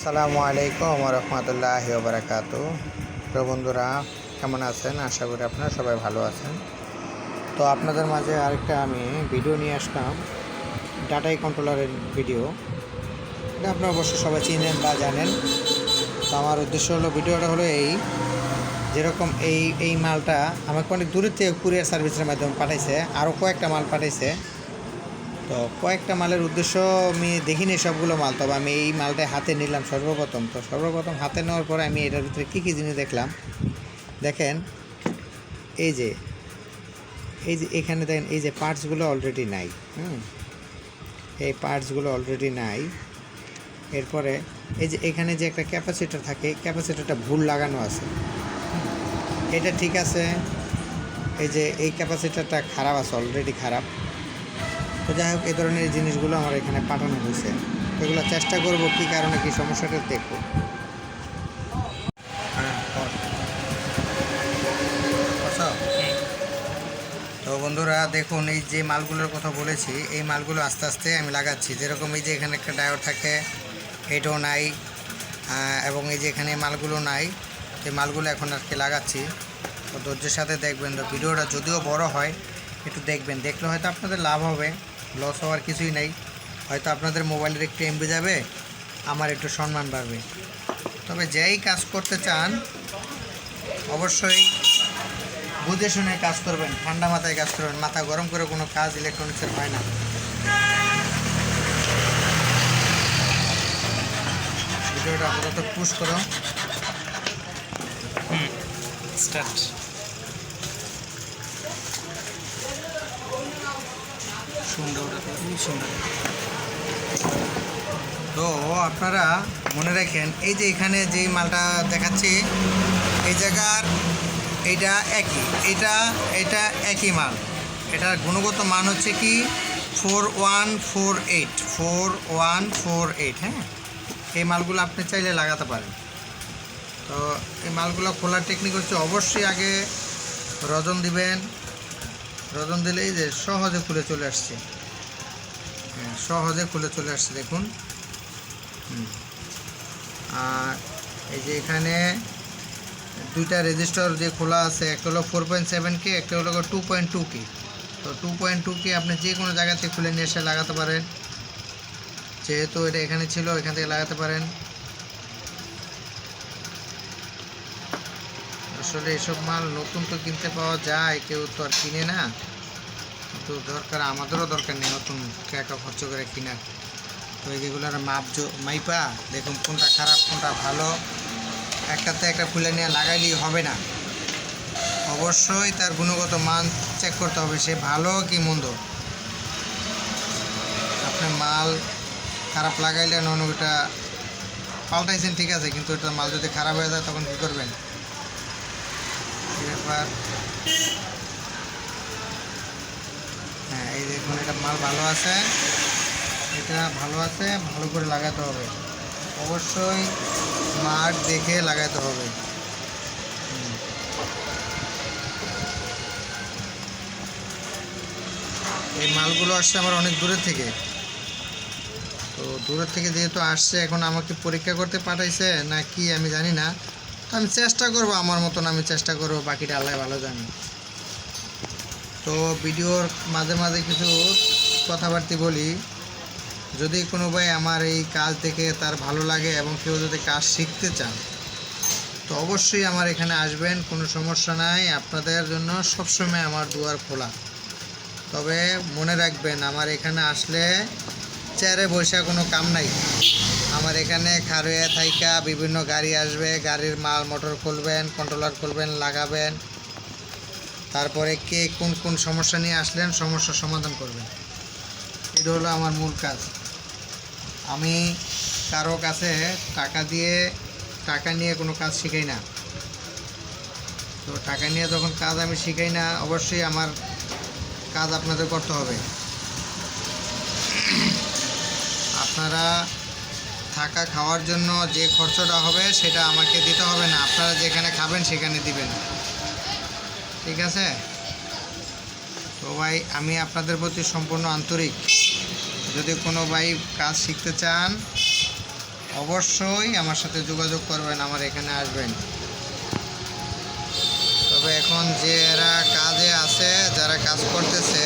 আসসালামু আলাইকুম রহমতুল্লাহ বারাকাতু তো বন্ধুরা, কেমন আছেন? আশা করি আপনারা সবাই ভালো আছেন। তো আপনাদের মাঝে আরেকটা আমি ভিডিও নিয়ে আসলাম। ডাটাই কন্ট্রোলারের ভিডিও এটা আপনারা অবশ্যই সবাই চিনেন বা জানেন। তো আমার উদ্দেশ্য হলো ভিডিওটা হলো এই, যেরকম এই এই মালটা আমাকে অনেক দূরের থেকে কুরিয়ার সার্ভিসের মাধ্যমে পাঠাইছে আরও কয়েকটা মাল পাঠাইছে। তো কয়েকটা মালের উদ্দেশ্য আমি দেখিনি সবগুলো মাল, তবে আমি এই মালটা হাতে নিলাম সর্বপ্রথম। তো সর্বপ্রথম হাতে নেওয়ার পরে আমি এটার ভিতরে কী কী জিনিস দেখলাম? দেখেন, এই যে এই যে এখানে দেখেন, এই যে পার্টসগুলো অলরেডি নাই, হুম? এই পার্টসগুলো অলরেডি নাই। এরপরে এই যে এখানে যে একটা ক্যাপাসিটার থাকে ক্যাপাসিটারটা ভুল লাগানো আছে এটা ঠিক আছে, এই যে এই ক্যাপাসিটারটা খারাপ আছে অলরেডি খারাপ। তো যাই হোক এই ধরনের জিনিসগুলো আমার এখানে পাঠানো হয়েছে। এগুলো চেষ্টা করব কী কারণে কী সমস্যাটা দেখব। তো বন্ধুরা দেখুন এই যে মালগুলোর কথা বলেছি এই মালগুলো আস্তে আস্তে আমি লাগাচ্ছি। যেরকম এই যে এখানে একটা ডায়োড থাকে এটাও নাই এবং এই যে এখানে মালগুলো নাই এই মালগুলো এখন আর কি লাগাচ্ছি। তো ধৈর্যের সাথে দেখবেন তো ভিডিওটা যদিও বড় হয় একটু দেখবেন। দেখলে হয়তো আপনাদের লাভ হবে। লস হওয়ার কিছুই নেই। হয়তো আপনাদের মোবাইলের একটু এমবি যাবে, আমার একটু সম্মান বাড়বে। তবে যেই কাজ করতে চান, অবশ্যই বুঝে শুনে কাজ করবেন, ঠান্ডা মাথায় কাজ করবেন, মাথা গরম করে কোনো কাজ ইলেকট্রনিক্সের হয় না। ভিডিওটা আপাতত পুশ করো। স্টার্ট তো। আপনারা মনে রাখেন এই যে এখানে যেই মালটা দেখাচ্ছি এই জায়গার এইটা একই এটা এটা একই মাল। এটার গুণগত মান হচ্ছে কি? Four one four eight four one four eight হ্যাঁ? এই মালগুলো আপনি চাইলে লাগাতে পারেন। তো এই মালগুলো খোলার টেকনিক হচ্ছে অবশ্যই আগে রজন দিবেন রজন দিলেই যে সহজে খুলে চলে আসছে। হ্যাঁ সহজে খুলে চলে আসছে, দেখুন। আর এই যে এখানে দুইটা রেজিস্টার যে খোলা আছে, একটা হলো ফোর পয়েন্ট সেভেন কে একটা হলো টু পয়েন্ট টু কে তো টু পয়েন্ট টু কে আপনি যে কোনো জায়গা থেকে খুলে নিয়ে এসে লাগাতে পারেন। যেহেতু এটা এখানে ছিল, এখান থেকে লাগাতে পারেন। আসলে এসব মাল নতুন তো কিনতে পাওয়া যায়, কেউ তো আর কিনে না। তো দরকার আমাদেরও দরকার নেই নতুন টাকা খরচ করে কিনা। তো এই যেগুলোর মাপ মাইপা, দেখুন কোনটা খারাপ, কোনটা ভালো। একটাতে একটা খুলে নিয়ে লাগাইলেই হবে না। অবশ্যই তার গুণগত মান চেক করতে হবে, সে ভালো কি মন্দ। আপনি মাল খারাপ লাগাইলেন অন্য ওটা পাল্টাইছেন ঠিক আছে, কিন্তু ওটা মাল যদি খারাপ হয়ে যায় তখন কী করবেন? ব্যাপার হ্যাঁ এই দেখুন এটা মাল ভালো আছে। এটা ভালো আছে, ভালো করে লাগাতে হবে। অবশ্যই মাঠ দেখে লাগাতে হবে। এই মালগুলো আসছে আমার অনেক দূরের থেকে। তো দূরের থেকে যেহেতু আসছে, এখন আমাকে পরীক্ষা করতে পাঠাইছে না কি আমি জানি না। তো আমি চেষ্টা করব, আমার মতন আমি চেষ্টা করব, বাকিটা আল্লাহ ভালো জানি। তো ভিডিওর মাঝে মাঝে কিছু কথাবার্তা বলি। যদি কোনো ভাই আমার এই কাজ দেখে তার ভালো লাগে এবং কেউ যদি কাজ শিখতে চান, তো অবশ্যই আমার এখানে আসবেন, কোনো সমস্যা নাই। আপনাদের জন্য সবসময় আমার দুয়ার খোলা। তবে মনে রাখবেন, আমার এখানে আসলে চেয়ারে বসে কোনো কাম নাই। আমার এখানে খারুয়া থাইকা বিভিন্ন গাড়ি আসবে, গাড়ির মাল, মোটর খুলবেন কন্ট্রোলার খুলবেন, লাগাবেন। তারপরে কে কোন কোন সমস্যা নিয়ে আসলেন, সমস্যার সমাধান করবেন। এটা হলো আমার মূল কাজ। আমি কারও কাছে টাকা দিয়ে, টাকা নিয়ে কোনো কাজ শিখাই না। তো টাকা নিয়ে যখন কাজ আমি শিখাই না, অবশ্যই আমার কাজ আপনাদের করতে হবে। আপনারা থাকা খাওয়ার জন্য যে খরচটা হবে সেটা আমাকে দিতে হবে না। আপনারা যেখানে খাবেন সেখানে দিবেন। ঠিক আছে? তো ভাই, আমি আপনাদের প্রতি সম্পূর্ণ আন্তরিক। যদি কোনো ভাই কাজ শিখতে চান, অবশ্যই আমার সাথে যোগাযোগ করবেন, আমার এখানে আসবেন। তবে এখন যে এরা কাজে আছে, যারা কাজ করতেছে,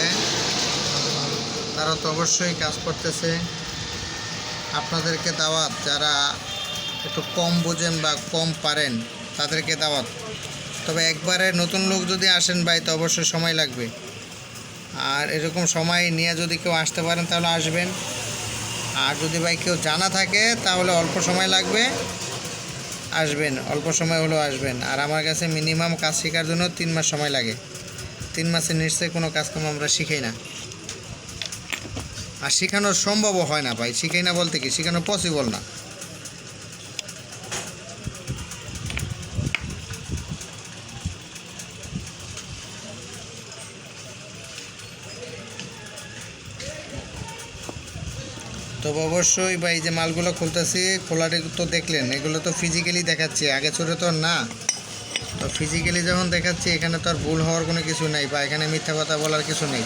তারা তো অবশ্যই কাজ করতেছে। আপনাদেরকে দাওয়াত, যারা একটু কম বোঝেন বা কম পারেন, তাদেরকে দাওয়াত। তবে একবারে নতুন লোক যদি আসেন ভাই, তো অবশ্যই সময় লাগবে। আর এরকম সময় নিয়ে যদি কেউ আসতে পারেন, তাহলে আসবেন। আর যদি ভাই কেউ জানা থাকে, তাহলে অল্প সময় লাগবে, আসবেন। অল্প সময় হলেও আসবেন। আর আমার কাছে মিনিমাম কাজ শেখার জন্য তিন মাস সময় লাগে। তিন মাসের নিশ্চয়ই কোনো কাজকাম আমরা শিখাই না। আর শেখানো সম্ভবও হয় না ভাই, শিখাই না বলতে কি? শেখানো পসিবল না। তবে অবশ্যই ভাই যে মালগুলো খুলতেছি, খোলাটা তো দেখলেন, এগুলো তো ফিজিক্যালি দেখাচ্ছি, আগে ছোটো তো না। তো ফিজিক্যালি যখন দেখাচ্ছি, এখানে তো আর ভুল হওয়ার কোনো কিছু নেই, বা এখানে মিথ্যা কথা বলার কিছু নেই।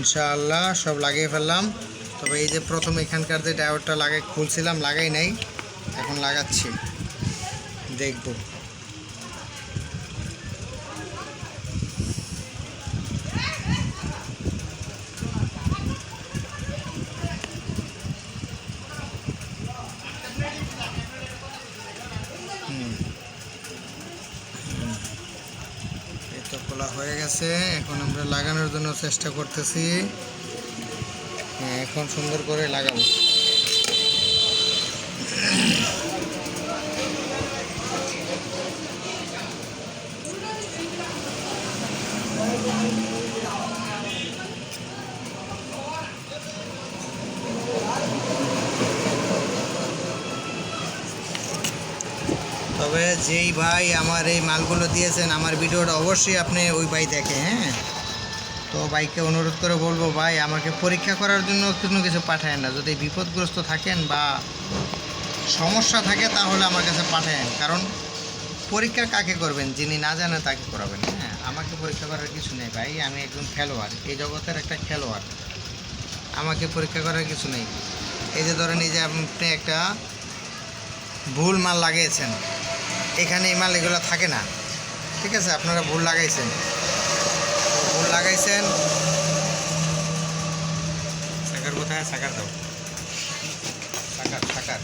ইনশাআল্লাহ, সব লাগিয়ে ফেললাম। তবে এই যে প্রথম এখানকার যে ড্রাইভারটা লাগাই, খুলছিলাম, লাগাই নাই। এখন লাগাচ্ছি। দেখব। হয়ে গেছে এখন আমরা লাগানোর জন্য চেষ্টা করতেছি। হ্যাঁ, এখন সুন্দর করে লাগাবো। যেই ভাই আমার এই মালগুলো দিয়েছেন, আমার ভিডিওটা অবশ্যই আপনি ওই ভাই দেখে হ্যাঁ? তো ভাইকে অনুরোধ করে বলব, ভাই, আমাকে পরীক্ষা করার জন্য কোনো কিছু পাঠায় না। যদি বিপদগ্রস্ত থাকেন বা সমস্যা থাকে তাহলে আমার কাছে পাঠায়েন। কারণ পরীক্ষা কাকে করবেন? যিনি না জানে তাকে করাবেন হ্যাঁ? আমাকে পরীক্ষা করার কিছু নেই, ভাই। আমি একজন খেলোয়াড়। এই জগতের একটা খেলোয়াড়। আমাকে পরীক্ষা করার কিছু নেই। এই যে ধরেন এই যে আপনি একটা ভুল মাল লাগিয়েছেন। এখানে এই মাল এগুলো থাকে না। ঠিক আছে? আপনারা ভুল লাগাইছেন। ভুল লাগাইছেন। সাকার কোথায়? সাকার দাও। সাকার সাকার।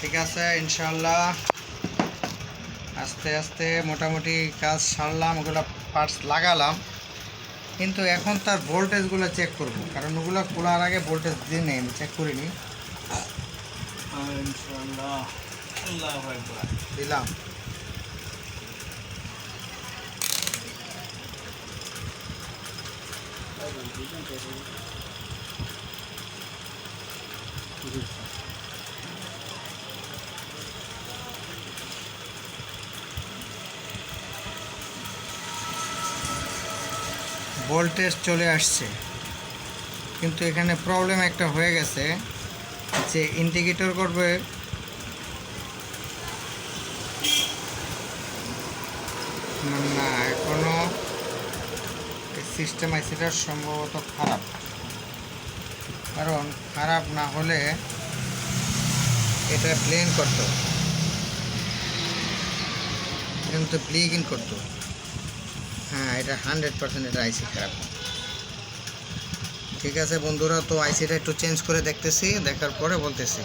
ঠিক আছে ইনশাল্লাহ আস্তে আস্তে মোটামুটি কাজ সারলাম ওগুলো পার্টস লাগালাম। কিন্তু এখন তার ভোল্টেজগুলো চেক করব কারণ ওগুলো খোলার আগে ভোল্টেজ দিয়ে নেই আমি চেক করিনি। ইনশাআল্লাহ আল্লাহু আকবার। ভোল্টেজ চলে আসছে। কিন্তু এখানে প্রবলেম একটা হয়ে গেছে যে ইন্ডিকেটর করবে মানে না এখনও সিস্টেম আইসিটার সম্ভবত খারাপ। কারণ খারাপ না হলে এটা প্লেন করতো। কিন্তু প্লিগ ইন করতো। হ্যাঁ এটা হান্ড্রেড পার্সেন্ট এটা আইসি খারাপ। ঠিক আছে বন্ধুরা, তো আইসিটা একটু চেঞ্জ করে দেখতেছি, দেখার পরে বলতেছি।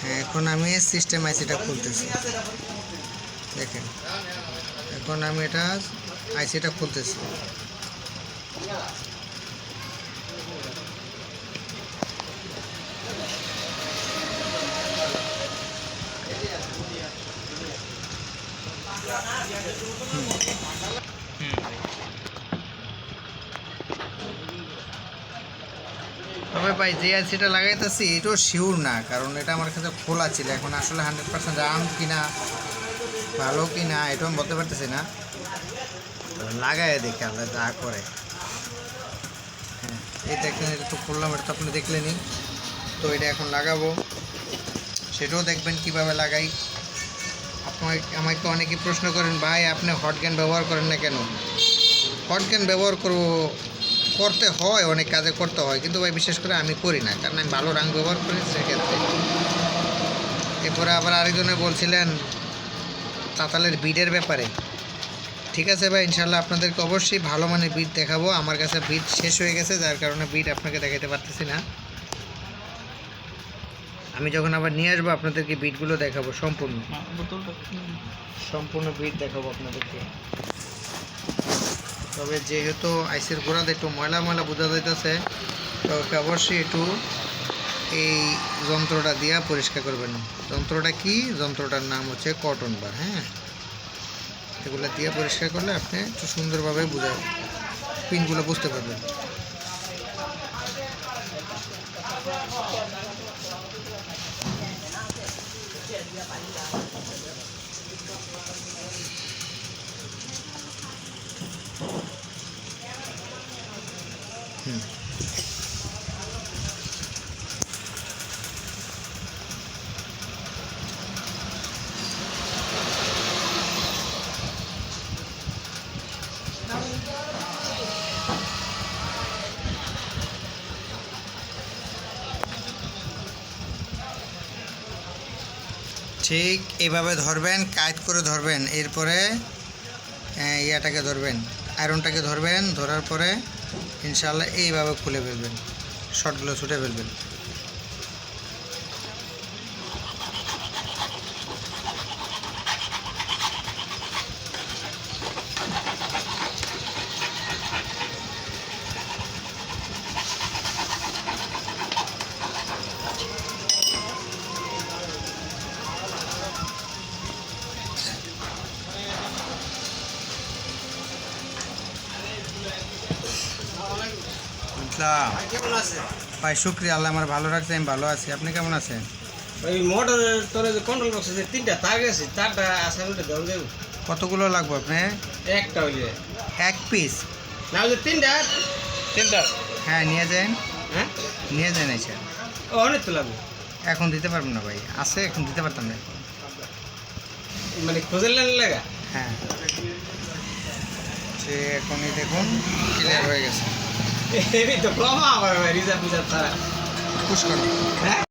হ্যাঁ এখন আমি সিস্টেম আইসিটা খুলতেছি। দেখেন, এখন আমি এটা আইসিটা খুলতেছি। তবে ভাই, যে আইসিটা লাগাইতেছি, এটাও শিওর না, কারণ এটা আমার কাছে খোলা ছিল। এখন আসলে হান্ড্রেড পার্সেন্ট রাম কিনা, ভালো কিনা, এটাও আমি বলতে পারতেছি না। লাগাই দেখি আল্লাহ যা করে। হ্যাঁ এই দেখেন, এটা তো খুললাম, এটা তো আপনি দেখলেনই। তো এটা এখন লাগাবো। সেটাও দেখবেন কীভাবে লাগাই। আপনার আমাকে অনেকে প্রশ্ন করেন, ভাই, আপনি হট গ্যান ব্যবহার করেন না কেন? হট গ্যান ব্যবহার করব করতে হয় অনেক কাজে করতে হয়। কিন্তু ভাই বিশেষ করে আমি করি না। কারণ আমি ভালো রঙ ব্যবহার করি সেক্ষেত্রে। এরপরে আবার আরেকজনে বলছিলেন তাতালের বিডের ব্যাপারে। ঠিক আছে ভাই ইনশাল্লাহ আপনাদেরকে অবশ্যই ভালো মানের বিট দেখাবো। আমার কাছে বিট শেষ হয়ে গেছে যার কারণে বিট আপনাকে দেখাতে পারতেছি না। আমি যখন আবার নিয়ে আসব আপনাদেরকে বিটগুলো দেখাবো সম্পূর্ণ। সম্পূর্ণ বিট দেখাবো আপনাদেরকে। তবে যেহেতু আইসির গোড়াতে একটু ময়লা ময়লা বোঝা যাইতেছে তবে অবশ্যই একটু এই যন্ত্রটা দিয়া পরিষ্কার করবেন। যন্ত্রটা কি? যন্ত্রটার নাম হচ্ছে কটন বার হ্যাঁ? এগুলো দিয়ে পরিষ্কার করলে আপনি একটু সুন্দরভাবে বুঝা পিনগুলো বুঝতে পারবেন। ঠিক এভাবে ধরবেন কাইট করে ধরবেন। এরপরে ইয়াটাকে ধরবেন আয়রনটাকে ধরবেন ধরার পরে ইনশাল্লাহ এইভাবে খুলে ফেলবেন শর্টগুলো ছুটে ফেলবেন। বুঝলাম কেমন আছে ভাই শুক্রিয়া আল্লাহ আমার ভালো রাখছে আমি ভালো আছি। আপনি কেমন আছেন? ওই তোর যে কন্ট্রোল বক্সে যে তিনটা তার গেছে তারটা দেবো কতগুলো লাগবে আপনি? একটা হইলে এক পিস না ওই যে তিনটা? তিনটা? হ্যাঁ নিয়ে যান। হ্যাঁ? নিয়ে যান এসে ও অনেক তো লাগবে। এখন দিতে পারব না ভাই। আছে এখন দিতে পারতাম না। মানে খোঁজের লাইন লাগা? হ্যাঁ। সে এখনই দেখুন ক্লিয়ার হয়ে গেছে। এই তো কমা আমার রিজার্ভ রিজার্ভ ছাড়া করো হ্যাঁ